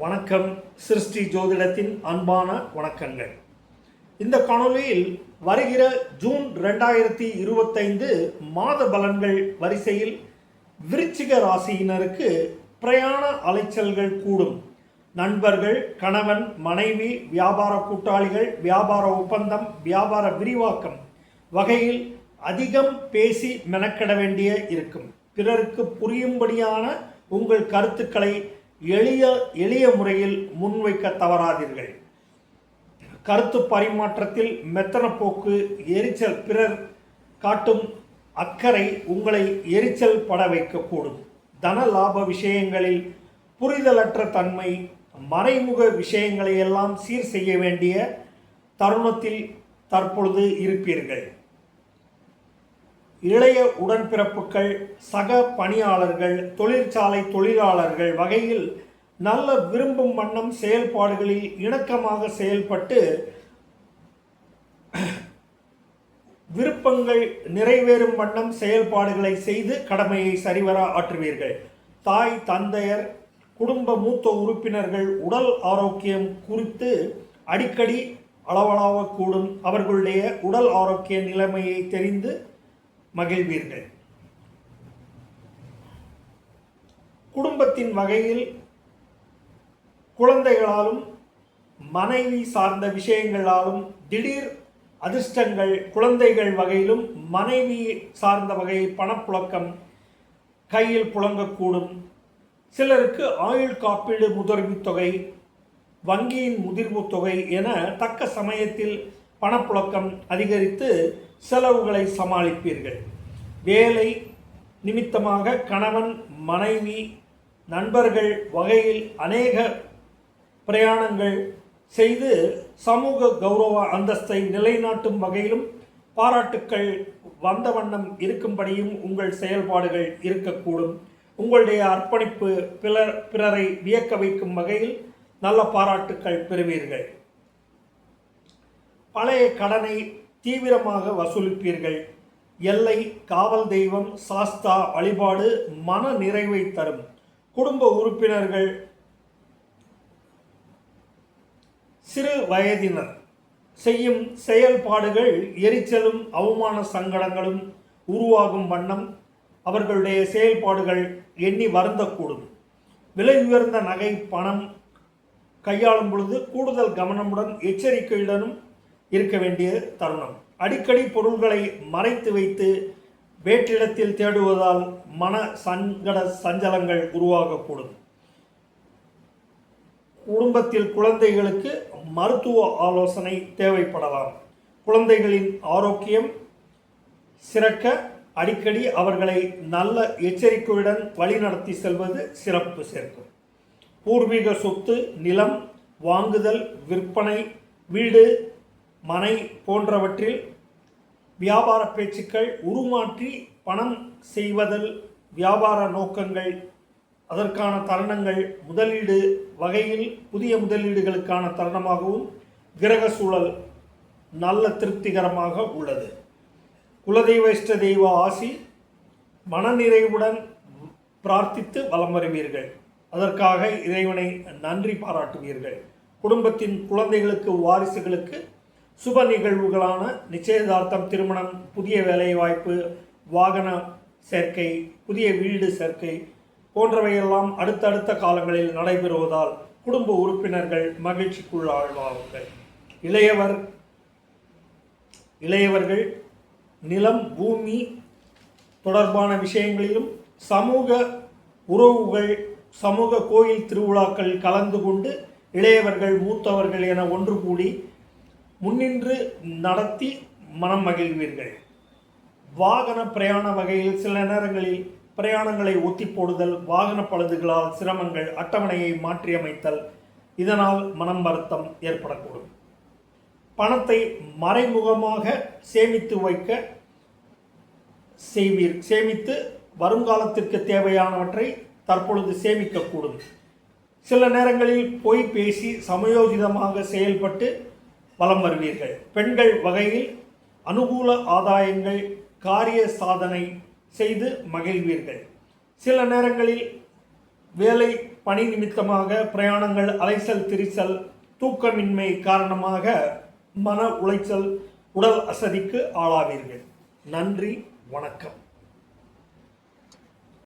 வணக்கம் சிருஷ்டி ஜோதிடத்தின் அன்பான வணக்கங்கள். இந்த காணொலியில் வருகிற ஜூன் ரெண்டாயிரத்தி இருபத்தைந்து மாத பலன்கள் வரிசையில் விருச்சிக ராசியினருக்கு பிரயாண அலைச்சல்கள் கூடும். நண்பர்கள் கணவன் மனைவி வியாபார கூட்டாளிகள் வியாபார ஒப்பந்தம் வியாபார விரிவாக்கம் வகையில் அதிகம் பேசி மெனக்கெட வேண்டிய இருக்கும். பிறருக்கு புரியும்படியான உங்கள் கருத்துக்களை எளிய எளிய முறையில் முன்வைக்க தவறாதீர்கள். கருத்து பரிமாற்றத்தில் மெத்தன போக்கு எரிச்சல் பிறர் காட்டும் அக்கறை உங்களை எரிச்சல் பட வைக்கக்கூடும். தன லாப விஷயங்களில் புரிதலற்ற தன்மை மறைமுக விஷயங்களை எல்லாம் சீர் செய்ய வேண்டிய தருணத்தில் தற்பொழுது இருப்பீர்கள். இளைய உடன்பிறப்புகள் சக பணியாளர்கள் தொழிற்சாலை தொழிலாளர்கள் வகையில் நல்ல விரும்பும் வண்ணம் செயல்பாடுகளில் இணக்கமாக செயல்பட்டு விருப்பங்கள் நிறைவேறும் வண்ணம் செயல்பாடுகளை செய்து கடமையை சரிவர ஆற்றுவீர்கள். தாய் தந்தையர் குடும்ப மூத்த உறுப்பினர்கள் உடல் ஆரோக்கியம் குறித்து அடிக்கடி அளவலாவக்கூடும். அவர்களுடைய உடல் ஆரோக்கிய நிலைமையை தெரிந்து மகிழ்வீர்கள். குடும்பத்தின் வகையில் குழந்தைகளாலும் மனைவி சார்ந்த விஷயங்களாலும் திடீர் அதிர்ஷ்டங்கள் குழந்தைகள் வகையிலும் மனைவி சார்ந்த வகையில் பணப்புழக்கம் கையில் புழங்கக்கூடும். சிலருக்கு ஆயுள் காப்பீடு முதிர்வு தொகை வங்கியின் முதிர்வு தொகை என தக்க சமயத்தில் பணப்புழக்கம் அதிகரித்து செலவுகளை சமாளிப்பீர்கள். வேலை நிமித்தமாக கணவன் மனைவி நண்பர்கள் வகையில் அநேக பிரயாணங்கள் செய்து சமூக கௌரவ அந்தஸ்தை நிலைநாட்டும் வகையிலும் பாராட்டுக்கள் வந்த வண்ணம் இருக்கும்படியும் உங்கள் செயல்பாடுகள் இருக்கக்கூடும். உங்களுடைய அர்ப்பணிப்பு பிறர் பிறரை வியக்க வைக்கும் வகையில் நல்ல பாராட்டுக்கள் பெறுவீர்கள். பழைய கடனை தீவிரமாக வசூலிப்பீர்கள். எல்லை காவல் தெய்வம் சாஸ்தா வழிபாடு மன நிறைவை தரும். குடும்ப உறுப்பினர்கள் சிறு வயதினர் செய்யும் செயல்பாடுகள் எரிச்சலும் அவமான சங்கடங்களும் உருவாகும் வண்ணம் அவர்களுடைய செயல்பாடுகள் எண்ணி வருந்தக்கூடும். விலை உயர்ந்த நகை பணம் கையாளும் பொழுது கூடுதல் கவனமுடன் எச்சரிக்கையுடனும் இருக்க வேண்டிய தருணம். அடிக்கடி பொருள்களை மறைத்து வைத்து வேற்றிடத்தில் தேடுவதால் மன சங்கட சஞ்சலங்கள் உருவாகக்கூடும். குடும்பத்தில் குழந்தைகளுக்கு மருத்துவ ஆலோசனை தேவைப்படலாம். குழந்தைகளின் ஆரோக்கியம் சிறக்க அடிக்கடி அவர்களை நல்ல எச்சரிக்கையுடன் வழிநடத்தி செல்வது சிறப்பு சேர்க்கும். பூர்வீக சொத்து நிலம் வாங்குதல் விற்பனை வீடு மனை போன்றவற்றில் வியாபார பேச்சுக்கள் உருமாற்றி பணம் செய்வதில் வியாபார நோக்கங்கள் அதற்கான தருணங்கள் முதலீடு வகையில் புதிய முதலீடுகளுக்கான தருணமாகவும் கிரக சூழல் நல்ல திருப்திகரமாக உள்ளது. குலதெய்வ இஷ்ட தெய்வ ஆசி மனநிறைவுடன் பிரார்த்தித்து வலம் வருவீர்கள். அதற்காக இறைவனை நன்றி பாராட்டுவீர்கள். குடும்பத்தின் குழந்தைகளுக்கு வாரிசுகளுக்கு சுப நிகழ்வுகளான நிச்சயதார்த்தம் திருமணம் புதிய வேலைவாய்ப்பு வாகன சேர்க்கை புதிய வீடு சேர்க்கை போன்றவையெல்லாம் அடுத்தடுத்த காலங்களில் நடைபெறுவதால் குடும்ப உறுப்பினர்கள் மகிழ்ச்சிக்குள்ளாழ்வார்கள் இளையவர் இளையவர்கள் நிலம் பூமி தொடர்பான விஷயங்களிலும் சமூக உறவுகள் சமூக கோயில் திருவிழாக்கள் கலந்து கொண்டு இளையவர்கள் மூத்தவர்கள் என ஒன்று கூடி முன்னின்று நடத்தி மனம் மகிழ்வீர்கள். வாகன பிரயாண வகையில் சில நேரங்களில் பிரயாணங்களை ஒத்தி போடுதல் வாகன பழுதுகளால் சிரமங்கள் அட்டவணையை மாற்றியமைத்தல் இதனால் மனம் வருத்தம் ஏற்படக்கூடும். பணத்தை மறைமுகமாக சேமித்து வைக்க செய்வீர் சேமித்து வருங்காலத்திற்கு தேவையானவற்றை தற்பொழுது சேமிக்கக்கூடும். சில நேரங்களில் பொய் பேசி சமயோஜிதமாக செயல்பட்டு வலம் வருவீர்கள். பெண்கள் வகையில் அனுகூல ஆதாயங்கள் காரிய சாதனை செய்து மகிழ்வீர்கள். சில நேரங்களில் வேலை பணி நிமித்தமாக பிரயாணங்கள் அலைச்சல் திரிசல் தூக்கமின்மை காரணமாக மன உளைச்சல் உடல் அசதிக்கு ஆளாவீர்கள். நன்றி வணக்கம்.